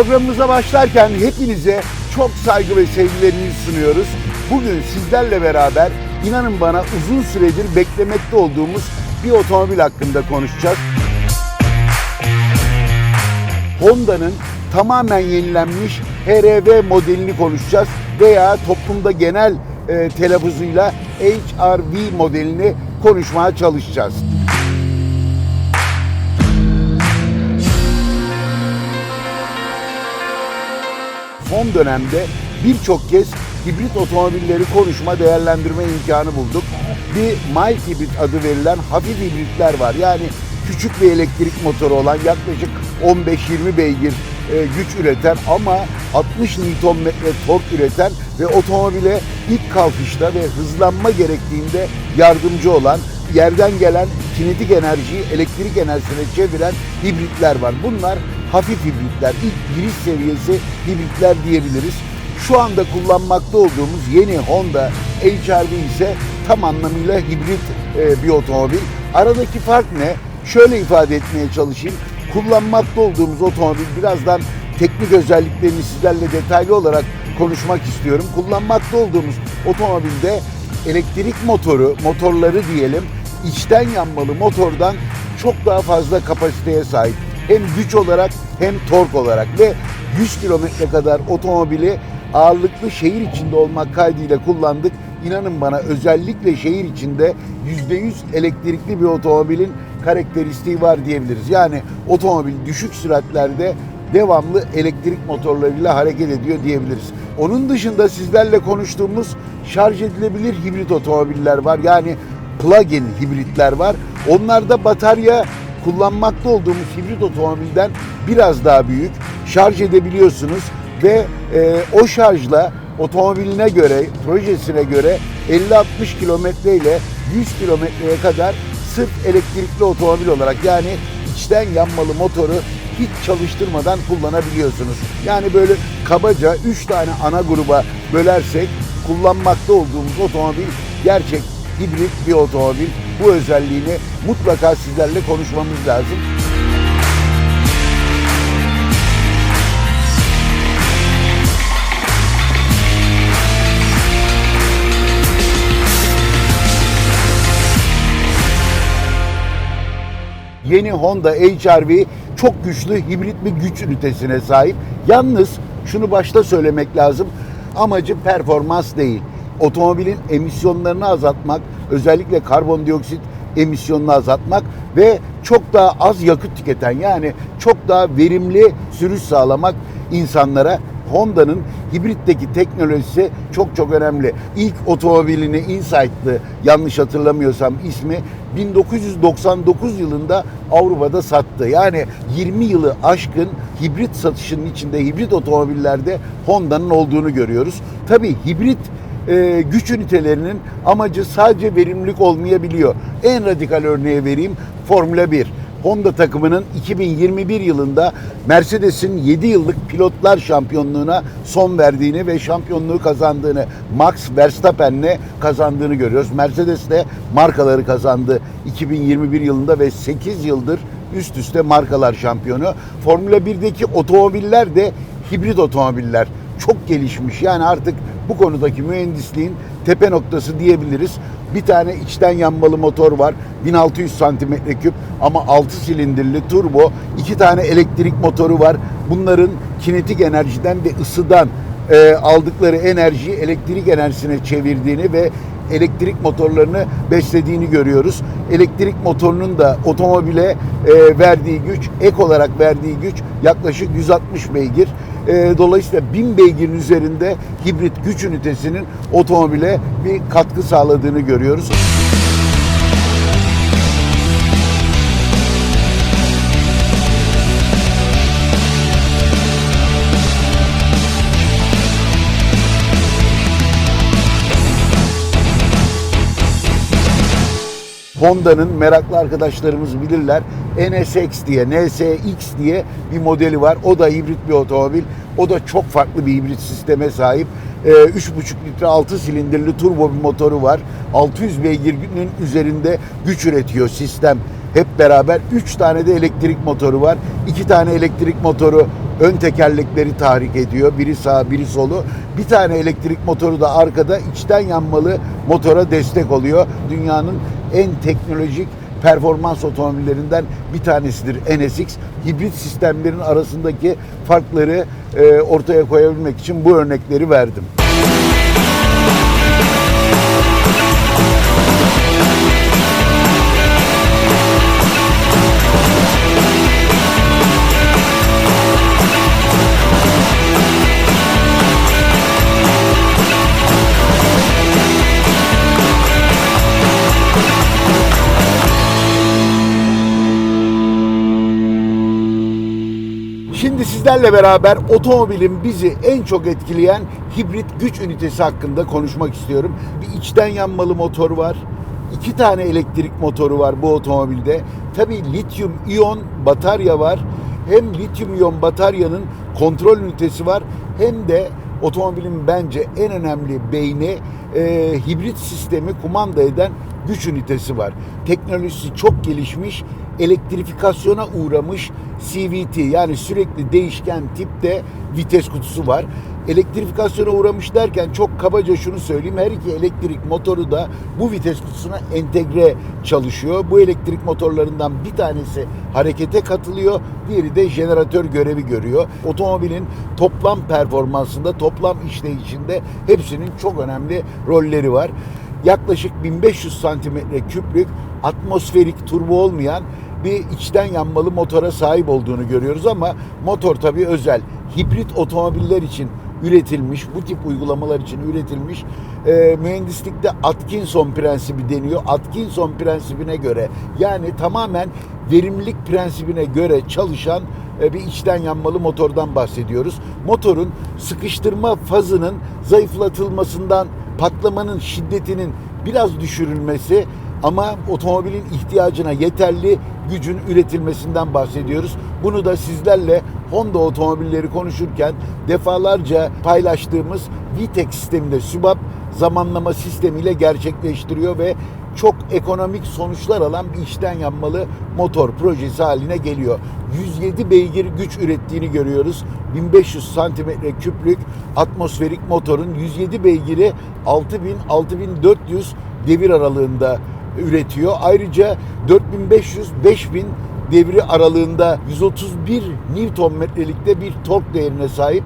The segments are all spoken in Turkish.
Programımıza başlarken hepinize çok saygı ve sevgilerimizi sunuyoruz. Bugün sizlerle beraber inanın bana uzun süredir beklemekte olduğumuz bir otomobil hakkında konuşacağız. Honda'nın tamamen yenilenmiş HR-V modelini konuşacağız veya toplumda genel e, telaffuzuyla HR-V modelini konuşmaya çalışacağız. Son dönemde birçok kez hibrit otomobilleri konuşma, değerlendirme imkanı bulduk. Bir mild hibrit adı verilen hafif hibritler var. Yani küçük bir elektrik motoru olan yaklaşık 15-20 beygir e, güç üreten ama 60 Nm tork üreten ve otomobile ilk kalkışta ve hızlanma gerektiğinde yardımcı olan yerden gelen kinetik enerjiyi elektrik enerjisine çeviren hibritler var. Bunlar hafif hibritler, ilk giriş seviyesi hibritler diyebiliriz. Şu anda kullanmakta olduğumuz yeni Honda HR-V ise tam anlamıyla hibrit e, bir otomobil. Aradaki fark ne? Şöyle ifade etmeye çalışayım. Kullanmakta olduğumuz otomobil birazdan teknik özelliklerini sizlerle detaylı olarak konuşmak istiyorum. Kullanmakta olduğumuz otomobilde elektrik motoru, motorları diyelim, içten yanmalı motordan çok daha fazla kapasiteye sahip. Hem güç olarak hem tork olarak ve 100 kilometre kadar otomobili ağırlıklı şehir içinde olmak kaydıyla kullandık. İnanın bana özellikle şehir içinde %100 elektrikli bir otomobilin karakteristiği var diyebiliriz. Yani otomobil düşük süratlerde devamlı elektrik motorlarıyla hareket ediyor diyebiliriz. Onun dışında sizlerle konuştuğumuz şarj edilebilir hibrit otomobiller var. Yani plug-in hibritler var. Onlarda batarya kullanmakta olduğumuz hibrit otomobilden biraz daha büyük. Şarj edebiliyorsunuz ve e, o şarjla otomobiline göre, projesine göre 50-60 kilometre ile 100 kilometreye kadar sırf elektrikli otomobil olarak yani içten yanmalı motoru hiç çalıştırmadan kullanabiliyorsunuz. Yani böyle kabaca 3 tane ana gruba bölersek kullanmakta olduğumuz otomobil gerçek hibrit bir otomobil. Bu özelliğini mutlaka sizlerle konuşmamız lazım. Yeni Honda HR-V çok güçlü hibrit bir güç ünitesine sahip. Yalnız şunu başta söylemek lazım. Amacı performans değil. Otomobilin emisyonlarını azaltmak, özellikle karbondioksit emisyonunu azaltmak ve çok daha az yakıt tüketen yani çok daha verimli sürüş sağlamak insanlara Honda'nın hibritteki teknolojisi çok çok önemli. İlk otomobilini Insight'lı yanlış hatırlamıyorsam ismi 1999 yılında Avrupa'da sattı. Yani 20 yılı aşkın hibrit satışının içinde hibrit otomobillerde Honda'nın olduğunu görüyoruz. Tabii hibrit e, güç ünitelerinin amacı sadece verimlilik olmayabiliyor. En radikal örneği vereyim Formula 1. Honda takımının 2021 yılında Mercedes'in 7 yıllık pilotlar şampiyonluğuna son verdiğini ve şampiyonluğu kazandığını Max Verstappen'le kazandığını görüyoruz. Mercedes de markaları kazandı 2021 yılında ve 8 yıldır üst üste markalar şampiyonu. Formula 1'deki otomobiller de hibrit otomobiller. Çok gelişmiş. Yani artık bu konudaki mühendisliğin tepe noktası diyebiliriz. Bir tane içten yanmalı motor var. 1600 santimetre küp ama 6 silindirli turbo. iki tane elektrik motoru var. Bunların kinetik enerjiden ve ısıdan e, aldıkları enerjiyi elektrik enerjisine çevirdiğini ve elektrik motorlarını beslediğini görüyoruz. Elektrik motorunun da otomobile e, verdiği güç, ek olarak verdiği güç yaklaşık 160 beygir. E, dolayısıyla 1000 beygirin üzerinde hibrit güç ünitesinin otomobile bir katkı sağladığını görüyoruz. Honda'nın meraklı arkadaşlarımız bilirler. NSX diye, NSX diye bir modeli var. O da hibrit bir otomobil. O da çok farklı bir hibrit sisteme sahip. Ee, 3,5 litre 6 silindirli turbo bir motoru var. 600 beygirinin üzerinde güç üretiyor sistem. Hep beraber 3 tane de elektrik motoru var. 2 tane elektrik motoru ön tekerlekleri tahrik ediyor. Biri sağ, biri solu. Bir tane elektrik motoru da arkada içten yanmalı motora destek oluyor. Dünyanın en teknolojik performans otomobillerinden bir tanesidir NSX. Hibrit sistemlerin arasındaki farkları e, ortaya koyabilmek için bu örnekleri verdim. Sizlerle beraber otomobilin bizi en çok etkileyen hibrit güç ünitesi hakkında konuşmak istiyorum. Bir içten yanmalı motor var. iki tane elektrik motoru var bu otomobilde. Tabii lityum iyon batarya var. Hem lityum iyon bataryanın kontrol ünitesi var hem de otomobilin bence en önemli beyni e, hibrit sistemi kumanda eden güç ünitesi var. Teknolojisi çok gelişmiş, elektrifikasyona uğramış CVT yani sürekli değişken tipte vites kutusu var. Elektrifikasyona uğramış derken çok kabaca şunu söyleyeyim. Her iki elektrik motoru da bu vites kutusuna entegre çalışıyor. Bu elektrik motorlarından bir tanesi harekete katılıyor, diğeri de jeneratör görevi görüyor. Otomobilin toplam performansında, toplam işleyişinde hepsinin çok önemli rolleri var. Yaklaşık 1500 santimetre küplük atmosferik turbo olmayan bir içten yanmalı motora sahip olduğunu görüyoruz ama motor tabii özel. Hibrit otomobiller için üretilmiş, bu tip uygulamalar için üretilmiş. E, mühendislikte Atkinson prensibi deniyor. Atkinson prensibine göre yani tamamen verimlilik prensibine göre çalışan e, bir içten yanmalı motordan bahsediyoruz. Motorun sıkıştırma fazının zayıflatılmasından patlamanın şiddetinin biraz düşürülmesi ama otomobilin ihtiyacına yeterli gücün üretilmesinden bahsediyoruz. Bunu da sizlerle Honda otomobilleri konuşurken defalarca paylaştığımız VTEC sisteminde SUBAP zamanlama sistemiyle gerçekleştiriyor ve çok ekonomik sonuçlar alan bir içten yanmalı motor projesi haline geliyor. 107 beygir güç ürettiğini görüyoruz. 1500 santimetre küplük atmosferik motorun 107 beygiri 6000-6400 devir aralığında üretiyor. Ayrıca 4500-5000 devri aralığında 131 Newton metrelikte bir tork değerine sahip.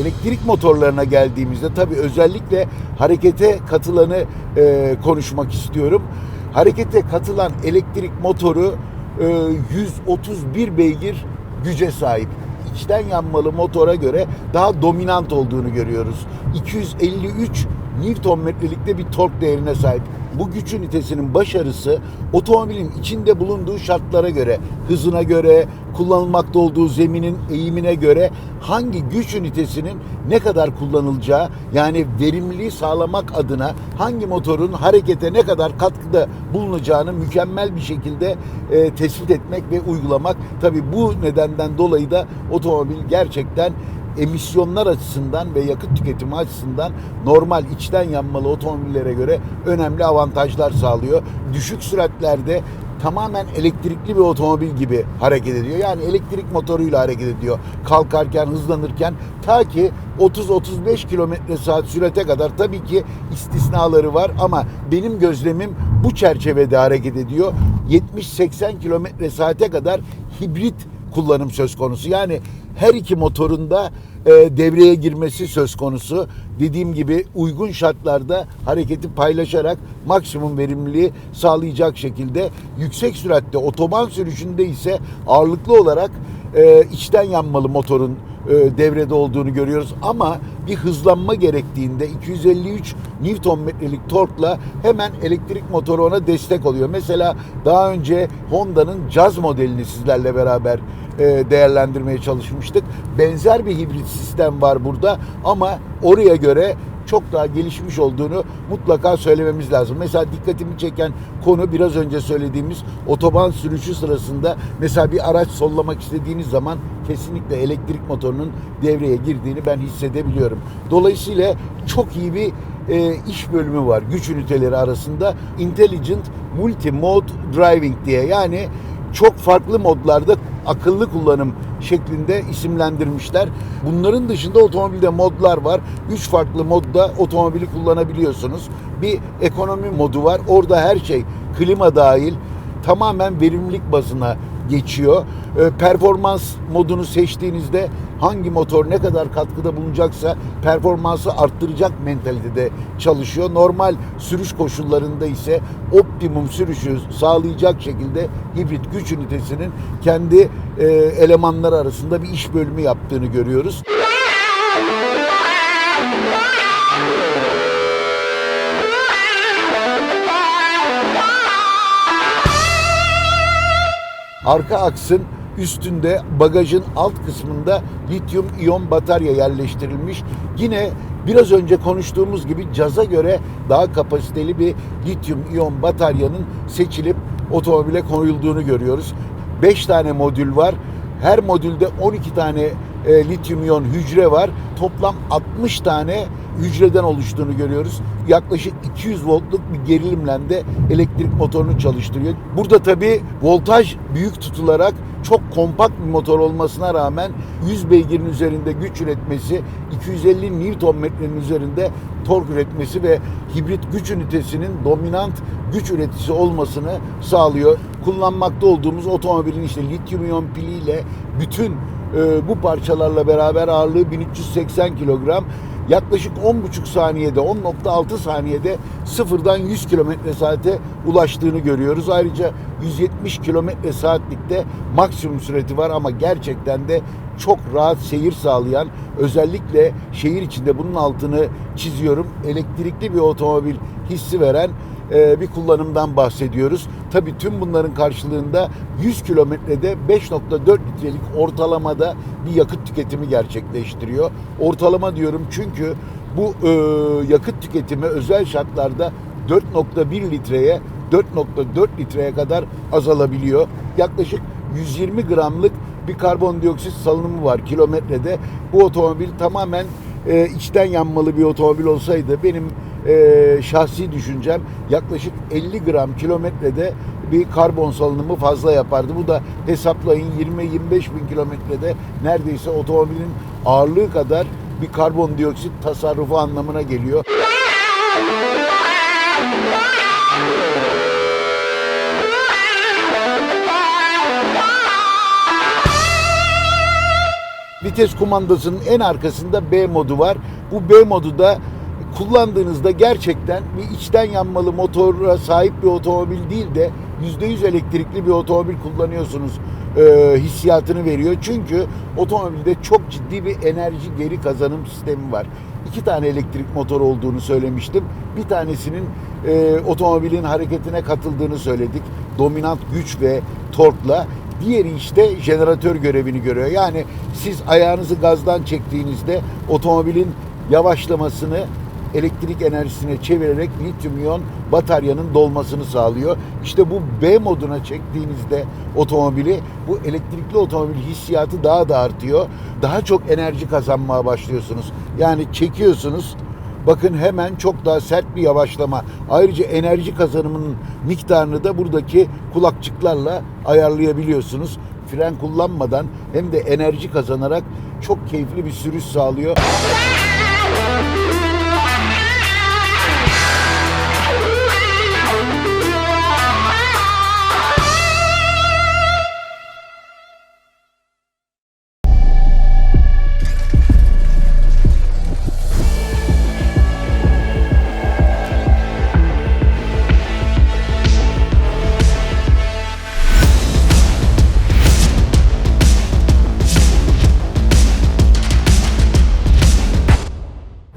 Elektrik motorlarına geldiğimizde tabii özellikle harekete katılanı e, konuşmak istiyorum. Harekete katılan elektrik motoru e, 131 beygir güce sahip. İçten yanmalı motora göre daha dominant olduğunu görüyoruz. 253 Newton metrelikte bir tork değerine sahip. Bu güç ünitesinin başarısı otomobilin içinde bulunduğu şartlara göre, hızına göre, kullanılmakta olduğu zeminin eğimine göre hangi güç ünitesinin ne kadar kullanılacağı yani verimliliği sağlamak adına hangi motorun harekete ne kadar katkıda bulunacağını mükemmel bir şekilde e, tespit etmek ve uygulamak. Tabii bu nedenden dolayı da otomobil gerçekten emisyonlar açısından ve yakıt tüketimi açısından normal içten yanmalı otomobillere göre önemli avantajlar sağlıyor. Düşük süratlerde tamamen elektrikli bir otomobil gibi hareket ediyor. Yani elektrik motoruyla hareket ediyor. Kalkarken, hızlanırken ta ki 30-35 kilometre saat sürate kadar tabii ki istisnaları var ama benim gözlemim bu çerçevede hareket ediyor. 70-80 kilometre saate kadar hibrit kullanım söz konusu. Yani her iki motorunda e, devreye girmesi söz konusu. Dediğim gibi uygun şartlarda hareketi paylaşarak maksimum verimliliği sağlayacak şekilde yüksek süratte otoban sürüşünde ise ağırlıklı olarak e, içten yanmalı motorun devrede olduğunu görüyoruz ama bir hızlanma gerektiğinde 253 Newton metrelik torkla hemen elektrik motoru ona destek oluyor. Mesela daha önce Honda'nın Jazz modelini sizlerle beraber e, değerlendirmeye çalışmıştık. Benzer bir hibrit sistem var burada ama oraya göre çok daha gelişmiş olduğunu mutlaka söylememiz lazım. Mesela dikkatimi çeken konu biraz önce söylediğimiz otoban sürüşü sırasında mesela bir araç sollamak istediğiniz zaman kesinlikle elektrik motorunun devreye girdiğini ben hissedebiliyorum. Dolayısıyla çok iyi bir e, iş bölümü var güç üniteleri arasında. Intelligent Multi-Mode Driving diye yani çok farklı modlarda akıllı kullanım şeklinde isimlendirmişler. Bunların dışında otomobilde modlar var. Üç farklı modda otomobili kullanabiliyorsunuz. Bir ekonomi modu var. Orada her şey klima dahil tamamen verimlilik bazına geçiyor. E, performans modunu seçtiğinizde hangi motor ne kadar katkıda bulunacaksa performansı arttıracak mentalitede çalışıyor. Normal sürüş koşullarında ise optimum sürüşü sağlayacak şekilde hibrit güç ünitesinin kendi e, elemanları arasında bir iş bölümü yaptığını görüyoruz. Arka aksın üstünde bagajın alt kısmında lityum iyon batarya yerleştirilmiş. Yine biraz önce konuştuğumuz gibi caza göre daha kapasiteli bir lityum iyon bataryanın seçilip otomobile koyulduğunu görüyoruz. 5 tane modül var. Her modülde 12 tane e, lityum iyon hücre var. Toplam 60 tane hücreden oluştuğunu görüyoruz. Yaklaşık 200 voltluk bir gerilimle de elektrik motorunu çalıştırıyor. Burada tabii voltaj büyük tutularak çok kompakt bir motor olmasına rağmen 100 beygirin üzerinde güç üretmesi, 250 Nm'nin üzerinde tork üretmesi ve hibrit güç ünitesinin dominant güç üreticisi olmasını sağlıyor. Kullanmakta olduğumuz otomobilin işte lityum iyon piliyle bütün e, bu parçalarla beraber ağırlığı 1380 kilogram yaklaşık 10,5 saniyede 10.6 saniyede sıfırdan 100 kilometre saate ulaştığını görüyoruz. Ayrıca 170 kilometre saatlikte maksimum süreti var ama gerçekten de çok rahat seyir sağlayan özellikle şehir içinde bunun altını çiziyorum. Elektrikli bir otomobil hissi veren bir kullanımdan bahsediyoruz. Tabii tüm bunların karşılığında 100 kilometrede 5.4 litrelik ortalamada bir yakıt tüketimi gerçekleştiriyor. Ortalama diyorum çünkü bu e, yakıt tüketimi özel şartlarda 4.1 litreye 4.4 litreye kadar azalabiliyor. Yaklaşık 120 gramlık bir karbondioksit salınımı var kilometrede. Bu otomobil tamamen e, içten yanmalı bir otomobil olsaydı benim e, şahsi düşüncem yaklaşık 50 gram kilometrede bir karbon salınımı fazla yapardı. Bu da hesaplayın 20-25 bin kilometrede neredeyse otomobilin ağırlığı kadar bir karbondioksit tasarrufu anlamına geliyor. Vites kumandasının en arkasında B modu var. Bu B modu da kullandığınızda gerçekten bir içten yanmalı motora sahip bir otomobil değil de %100 elektrikli bir otomobil kullanıyorsunuz e, hissiyatını veriyor. Çünkü otomobilde çok ciddi bir enerji geri kazanım sistemi var. İki tane elektrik motor olduğunu söylemiştim. Bir tanesinin e, otomobilin hareketine katıldığını söyledik. Dominant güç ve torkla. Diğeri işte jeneratör görevini görüyor. Yani siz ayağınızı gazdan çektiğinizde otomobilin yavaşlamasını elektrik enerjisine çevirerek lityum iyon bataryanın dolmasını sağlıyor. İşte bu B moduna çektiğinizde otomobili bu elektrikli otomobil hissiyatı daha da artıyor. Daha çok enerji kazanmaya başlıyorsunuz. Yani çekiyorsunuz Bakın hemen çok daha sert bir yavaşlama. Ayrıca enerji kazanımının miktarını da buradaki kulakçıklarla ayarlayabiliyorsunuz. Fren kullanmadan hem de enerji kazanarak çok keyifli bir sürüş sağlıyor.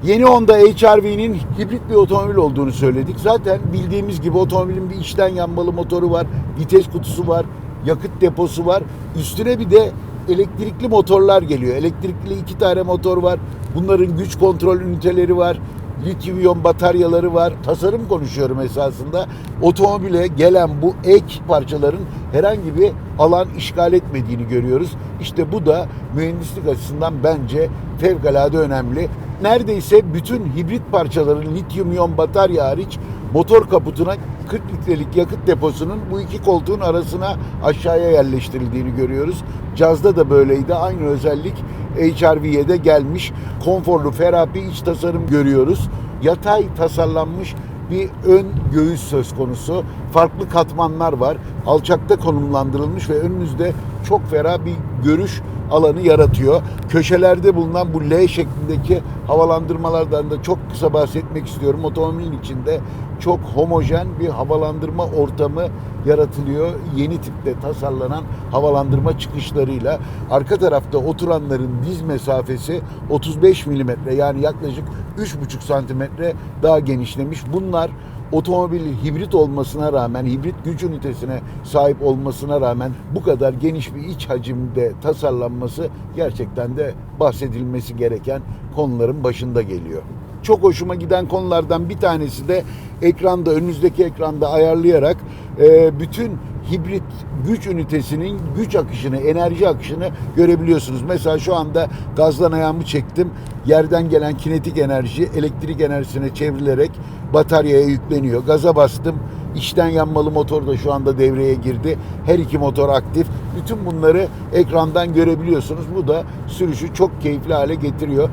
Yeni Honda HR-V'nin hibrit bir otomobil olduğunu söyledik. Zaten bildiğimiz gibi otomobilin bir içten yanmalı motoru var, vites kutusu var, yakıt deposu var. Üstüne bir de elektrikli motorlar geliyor. Elektrikli iki tane motor var. Bunların güç kontrol üniteleri var. lityum iyon bataryaları var. Tasarım konuşuyorum esasında. Otomobile gelen bu ek parçaların herhangi bir alan işgal etmediğini görüyoruz. İşte bu da mühendislik açısından bence fevkalade önemli. Neredeyse bütün hibrit parçaların lityum iyon batarya hariç motor kaputuna 40 litrelik yakıt deposunun bu iki koltuğun arasına aşağıya yerleştirildiğini görüyoruz. Cazda da böyleydi. Aynı özellik HRV'ye de gelmiş. Konforlu, ferah bir iç tasarım görüyoruz. Yatay tasarlanmış bir ön göğüs söz konusu. Farklı katmanlar var. Alçakta konumlandırılmış ve önünüzde çok ferah bir görüş alanı yaratıyor. Köşelerde bulunan bu L şeklindeki havalandırmalardan da çok kısa bahsetmek istiyorum. Otomobilin içinde çok homojen bir havalandırma ortamı yaratılıyor. Yeni tipte tasarlanan havalandırma çıkışlarıyla. Arka tarafta oturanların diz mesafesi 35 milimetre yani yaklaşık 3,5 santimetre daha genişlemiş. Bunlar otomobilin hibrit olmasına rağmen, hibrit güç ünitesine sahip olmasına rağmen bu kadar geniş bir iç hacimde tasarlanması gerçekten de bahsedilmesi gereken konuların başında geliyor. Çok hoşuma giden konulardan bir tanesi de ekranda, önünüzdeki ekranda ayarlayarak e, bütün hibrit güç ünitesinin güç akışını, enerji akışını görebiliyorsunuz. Mesela şu anda gazdan ayağımı çektim. Yerden gelen kinetik enerji elektrik enerjisine çevrilerek bataryaya yükleniyor. Gaza bastım. İçten yanmalı motor da şu anda devreye girdi. Her iki motor aktif. Bütün bunları ekrandan görebiliyorsunuz. Bu da sürüşü çok keyifli hale getiriyor.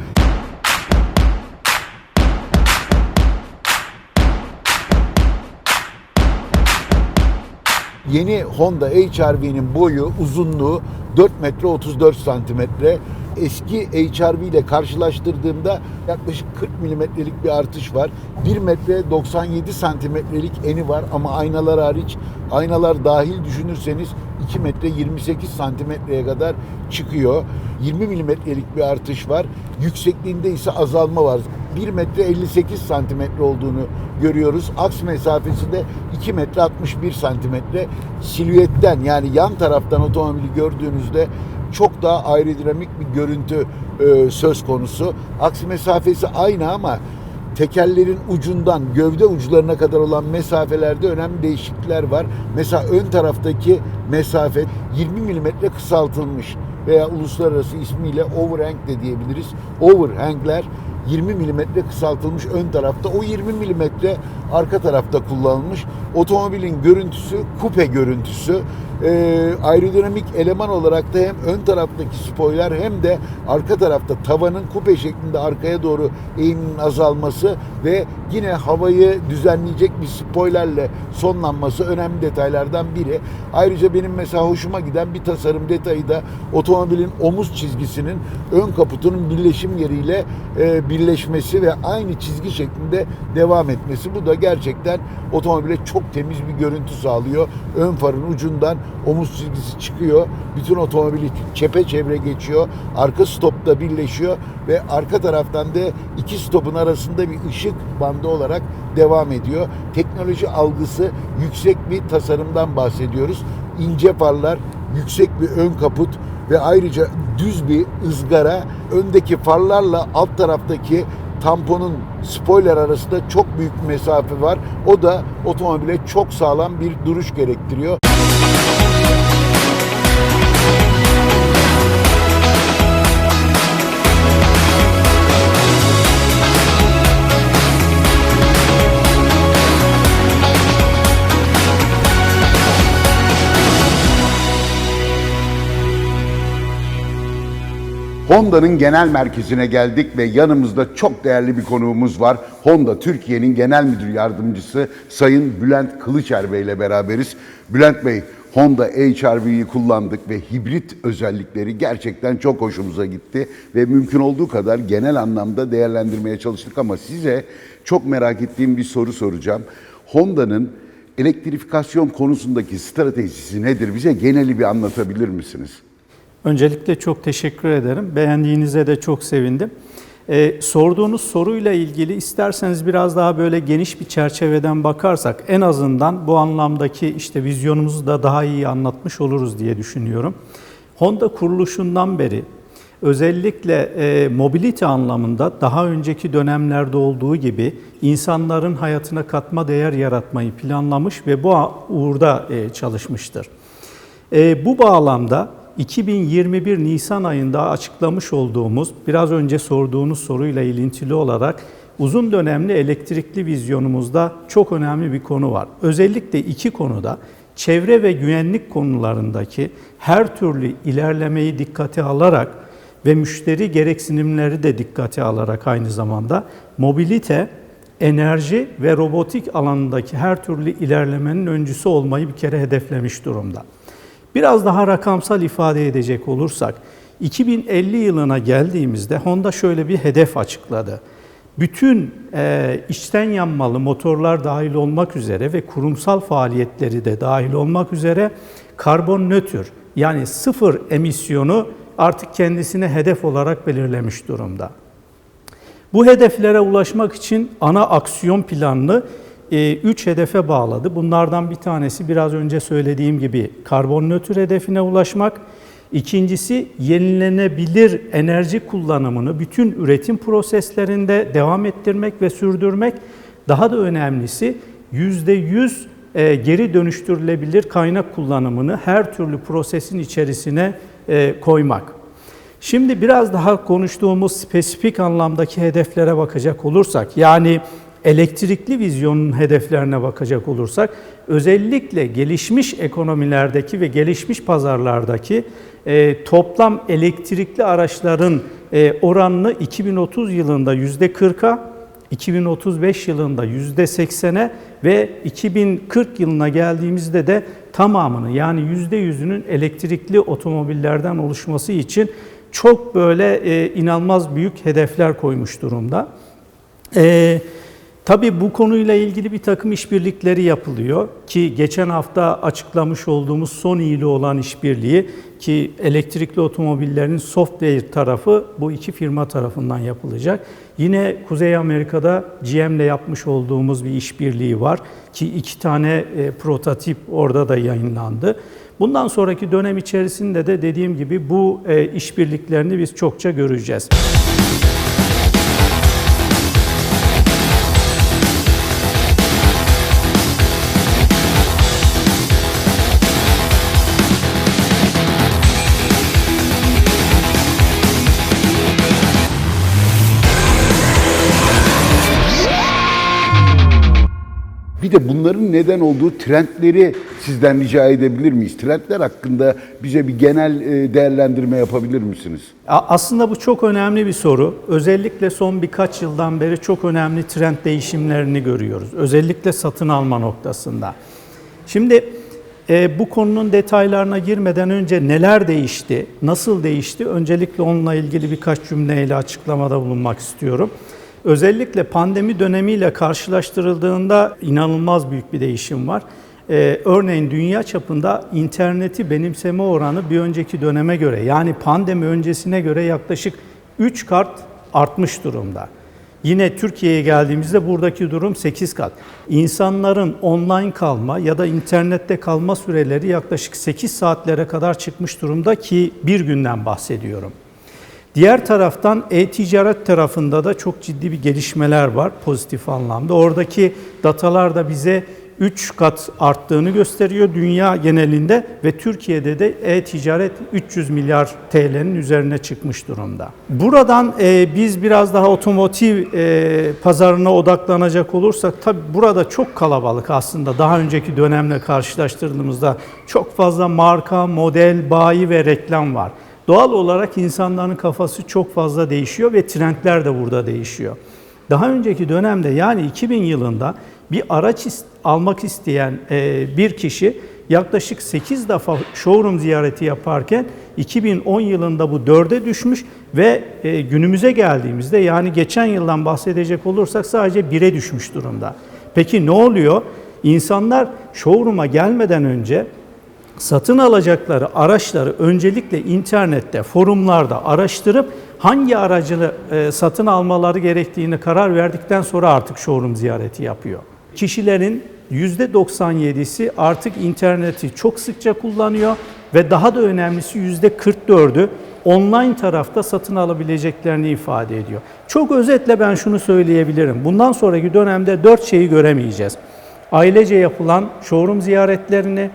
Yeni Honda HR-V'nin boyu, uzunluğu 4 metre 34 santimetre. Eski HR-V ile karşılaştırdığımda yaklaşık 40 milimetrelik bir artış var. 1 metre 97 santimetrelik eni var ama aynalar hariç, aynalar dahil düşünürseniz 2 metre 28 santimetreye kadar çıkıyor. 20 milimetrelik bir artış var. Yüksekliğinde ise azalma var. 1 metre 58 santimetre olduğunu görüyoruz. Aks mesafesi de 2 metre 61 santimetre. Silüetten yani yan taraftan otomobili gördüğünüzde çok daha aerodinamik bir görüntü e, söz konusu. Aks mesafesi aynı ama tekerlerin ucundan gövde uçlarına kadar olan mesafelerde önemli değişiklikler var. Mesela ön taraftaki mesafe 20 milimetre kısaltılmış veya uluslararası ismiyle overhang de diyebiliriz. Overhangler 20 milimetre kısaltılmış ön tarafta. O 20 milimetre arka tarafta kullanılmış. Otomobilin görüntüsü kupe görüntüsü. Ee, aerodinamik eleman olarak da hem ön taraftaki spoiler hem de arka tarafta tavanın kupe şeklinde arkaya doğru eğiminin azalması ve yine havayı düzenleyecek bir spoilerle sonlanması önemli detaylardan biri. Ayrıca benim mesela hoşuma giden bir tasarım detayı da otomobilin omuz çizgisinin ön kaputunun birleşim yeriyle e, birleşmesi ve aynı çizgi şeklinde devam etmesi. Bu da gerçekten otomobile çok temiz bir görüntü sağlıyor. Ön farın ucundan omuz çizgisi çıkıyor. Bütün otomobili çepeçevre geçiyor. Arka stopta birleşiyor ve arka taraftan da iki stopun arasında bir ışık bandı olarak devam ediyor. Teknoloji algısı yüksek bir tasarımdan bahsediyoruz. İnce farlar, yüksek bir ön kaput ve ayrıca düz bir ızgara öndeki farlarla alt taraftaki tamponun spoiler arasında çok büyük mesafe var. O da otomobile çok sağlam bir duruş gerektiriyor. Honda'nın genel merkezine geldik ve yanımızda çok değerli bir konuğumuz var. Honda Türkiye'nin genel müdür yardımcısı Sayın Bülent Kılıçer Bey ile beraberiz. Bülent Bey, Honda HR-V'yi kullandık ve hibrit özellikleri gerçekten çok hoşumuza gitti ve mümkün olduğu kadar genel anlamda değerlendirmeye çalıştık ama size çok merak ettiğim bir soru soracağım. Honda'nın elektrifikasyon konusundaki stratejisi nedir? Bize geneli bir anlatabilir misiniz? Öncelikle çok teşekkür ederim. Beğendiğinize de çok sevindim. Ee, sorduğunuz soruyla ilgili isterseniz biraz daha böyle geniş bir çerçeveden bakarsak en azından bu anlamdaki işte vizyonumuzu da daha iyi anlatmış oluruz diye düşünüyorum. Honda kuruluşundan beri Özellikle e, mobilite anlamında daha önceki dönemlerde olduğu gibi insanların hayatına katma değer yaratmayı planlamış ve bu uğurda e, çalışmıştır. E, bu bağlamda 2021 Nisan ayında açıklamış olduğumuz, biraz önce sorduğunuz soruyla ilintili olarak uzun dönemli elektrikli vizyonumuzda çok önemli bir konu var. Özellikle iki konuda çevre ve güvenlik konularındaki her türlü ilerlemeyi dikkate alarak ve müşteri gereksinimleri de dikkate alarak aynı zamanda mobilite, enerji ve robotik alanındaki her türlü ilerlemenin öncüsü olmayı bir kere hedeflemiş durumda. Biraz daha rakamsal ifade edecek olursak 2050 yılına geldiğimizde Honda şöyle bir hedef açıkladı. Bütün e, içten yanmalı motorlar dahil olmak üzere ve kurumsal faaliyetleri de dahil olmak üzere karbon nötr yani sıfır emisyonu artık kendisine hedef olarak belirlemiş durumda. Bu hedeflere ulaşmak için ana aksiyon planını 3 hedefe bağladı. Bunlardan bir tanesi biraz önce söylediğim gibi karbon nötr hedefine ulaşmak. İkincisi yenilenebilir enerji kullanımını bütün üretim proseslerinde devam ettirmek ve sürdürmek. Daha da önemlisi %100 e, geri dönüştürülebilir kaynak kullanımını her türlü prosesin içerisine e, koymak. Şimdi biraz daha konuştuğumuz spesifik anlamdaki hedeflere bakacak olursak, yani elektrikli vizyonun hedeflerine bakacak olursak, özellikle gelişmiş ekonomilerdeki ve gelişmiş pazarlardaki e, toplam elektrikli araçların e, oranını 2030 yılında %40'a, 2035 yılında %80'e ve 2040 yılına geldiğimizde de tamamını yani %100'ünün elektrikli otomobillerden oluşması için çok böyle e, inanılmaz büyük hedefler koymuş durumda. E, tabii bu konuyla ilgili bir takım işbirlikleri yapılıyor ki geçen hafta açıklamış olduğumuz son iyili olan işbirliği ki elektrikli otomobillerin software tarafı bu iki firma tarafından yapılacak. Yine Kuzey Amerika'da GM'le yapmış olduğumuz bir işbirliği var ki iki tane e, prototip orada da yayınlandı. Bundan sonraki dönem içerisinde de dediğim gibi bu e, işbirliklerini biz çokça göreceğiz. De bunların neden olduğu trendleri sizden rica edebilir miyiz? Trendler hakkında bize bir genel e, değerlendirme yapabilir misiniz? Aslında bu çok önemli bir soru. Özellikle son birkaç yıldan beri çok önemli trend değişimlerini görüyoruz. Özellikle satın alma noktasında. Şimdi e, bu konunun detaylarına girmeden önce neler değişti, nasıl değişti? Öncelikle onunla ilgili birkaç cümleyle açıklamada bulunmak istiyorum. Özellikle pandemi dönemiyle karşılaştırıldığında inanılmaz büyük bir değişim var. Ee, örneğin dünya çapında interneti benimseme oranı bir önceki döneme göre yani pandemi öncesine göre yaklaşık 3 kat artmış durumda. Yine Türkiye'ye geldiğimizde buradaki durum 8 kat. İnsanların online kalma ya da internette kalma süreleri yaklaşık 8 saatlere kadar çıkmış durumda ki bir günden bahsediyorum. Diğer taraftan e-ticaret tarafında da çok ciddi bir gelişmeler var pozitif anlamda. Oradaki datalar da bize 3 kat arttığını gösteriyor dünya genelinde ve Türkiye'de de e-ticaret 300 milyar TL'nin üzerine çıkmış durumda. Buradan e, biz biraz daha otomotiv e, pazarına odaklanacak olursak tabi burada çok kalabalık aslında daha önceki dönemle karşılaştırdığımızda çok fazla marka, model, bayi ve reklam var. Doğal olarak insanların kafası çok fazla değişiyor ve trendler de burada değişiyor. Daha önceki dönemde yani 2000 yılında bir araç almak isteyen e, bir kişi yaklaşık 8 defa showroom ziyareti yaparken 2010 yılında bu 4'e düşmüş ve e, günümüze geldiğimizde yani geçen yıldan bahsedecek olursak sadece 1'e düşmüş durumda. Peki ne oluyor? İnsanlar showroom'a gelmeden önce satın alacakları araçları öncelikle internette, forumlarda araştırıp hangi aracını e, satın almaları gerektiğini karar verdikten sonra artık showroom ziyareti yapıyor. Kişilerin %97'si artık interneti çok sıkça kullanıyor ve daha da önemlisi %44'ü online tarafta satın alabileceklerini ifade ediyor. Çok özetle ben şunu söyleyebilirim. Bundan sonraki dönemde dört şeyi göremeyeceğiz. Ailece yapılan showroom ziyaretlerini,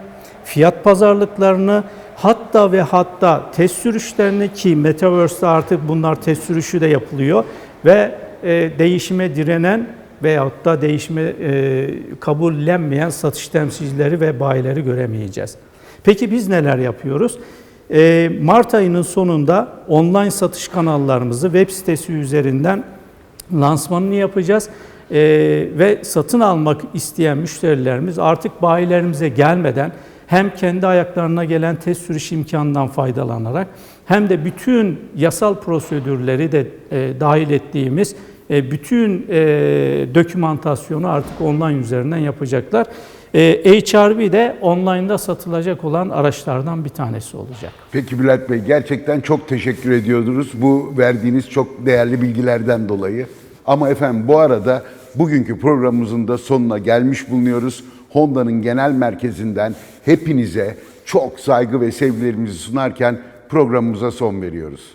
fiyat pazarlıklarını, hatta ve hatta test sürüşlerini ki Metaverse'de artık bunlar test sürüşü de yapılıyor ve e, değişime direnen veyahut da değişime e, kabullenmeyen satış temsilcileri ve bayileri göremeyeceğiz. Peki biz neler yapıyoruz? E, Mart ayının sonunda online satış kanallarımızı web sitesi üzerinden lansmanını yapacağız. E, ve satın almak isteyen müşterilerimiz artık bayilerimize gelmeden hem kendi ayaklarına gelen test sürüş imkanından faydalanarak hem de bütün yasal prosedürleri de e, dahil ettiğimiz e, bütün e, dokümantasyonu artık online üzerinden yapacaklar. E, HRV de online'da satılacak olan araçlardan bir tanesi olacak. Peki Bülent Bey gerçekten çok teşekkür ediyoruz bu verdiğiniz çok değerli bilgilerden dolayı. Ama efendim bu arada bugünkü programımızın da sonuna gelmiş bulunuyoruz. Honda'nın genel merkezinden hepinize çok saygı ve sevgilerimizi sunarken programımıza son veriyoruz.